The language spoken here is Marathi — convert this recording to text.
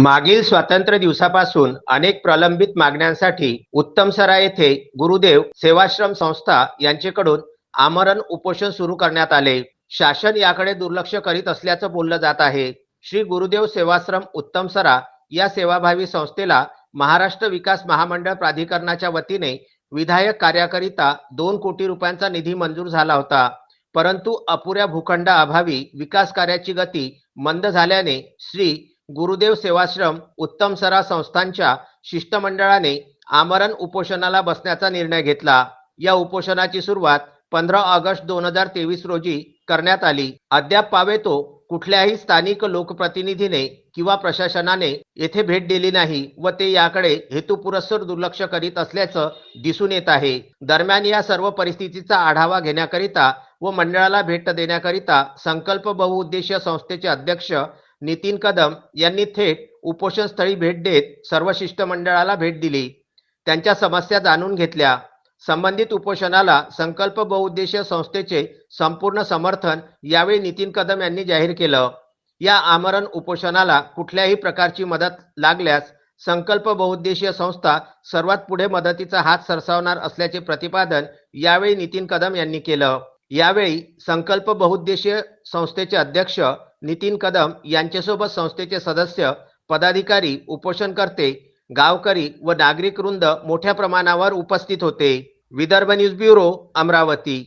मागील स्वातंत्र्य दिवसापासून अनेक प्रलंबित मागण्यांसाठी उत्तमसरा येथे गुरुदेव सेवाश्रम संस्था यांचेकडून आमरण उपोषण सुरू करण्यात आले. शासन याकडे दुर्लक्ष करीत असल्याचं बोललं जात आहे. श्री गुरुदेव सेवाश्रम उत्तमसरा या सेवाभावी संस्थेला महाराष्ट्र विकास महामंडळ प्राधिकरणाच्या वतीने विधायक कार्याकरिता दोन कोटी रुपयांचा निधी मंजूर झाला होता. परंतु अपुऱ्या भूखंडाअभावी विकास कार्याची गती मंद झाल्याने श्री गुरुदेव सेवाश्रम उत्तमसरा संस्थांच्या शिष्टमंडळाने आमरण उपोषणाला बसण्याचा निर्णय घेतला. या उपोषणाची सुरुवात पंधरा ऑगस्ट दोन हजार तेवीस रोजी करण्यात आली. अद्याप पावेतो कुठल्याही स्थानिक लोकप्रतिनिधीने किंवा प्रशासनाने येथे भेट दिली नाही व ते याकडे हेतुपुरस्सर दुर्लक्ष करीत असल्याचं दिसून येत आहे. दरम्यान या सर्व परिस्थितीचा आढावा घेण्याकरिता व मंडळाला भेट देण्याकरिता संकल्प बहुउद्देशीय संस्थेचे अध्यक्ष नितीन कदम यांनी थेट उपोषण स्थळी भेट देत सर्व शिष्टमंडळाला भेट दिली. त्यांच्या समस्या जाणून घेतल्या. संबंधित उपोषणाला संकल्प बहुउद्देशीय संस्थेचे संपूर्ण समर्थन यावेळी नितीन कदम यांनी जाहीर केलं. या आमरण उपोषणाला कुठल्याही प्रकारची मदत लागल्यास संकल्प बहुउद्देशीय संस्था सर्वात पुढे मदतीचा हात सरसावणार असल्याचे प्रतिपादन यावेळी नितीन कदम यांनी केलं. यावेळी संकल्प बहुउद्देशीय संस्थेचे अध्यक्ष नितीन कदम यांच्यासोबत संस्थेचे सदस्य पदाधिकारी उपोषणकर्ते गावकरी व नागरिक वृंद मोठ्या प्रमाणावर उपस्थित होते. Vidarbha news bureau Amravati.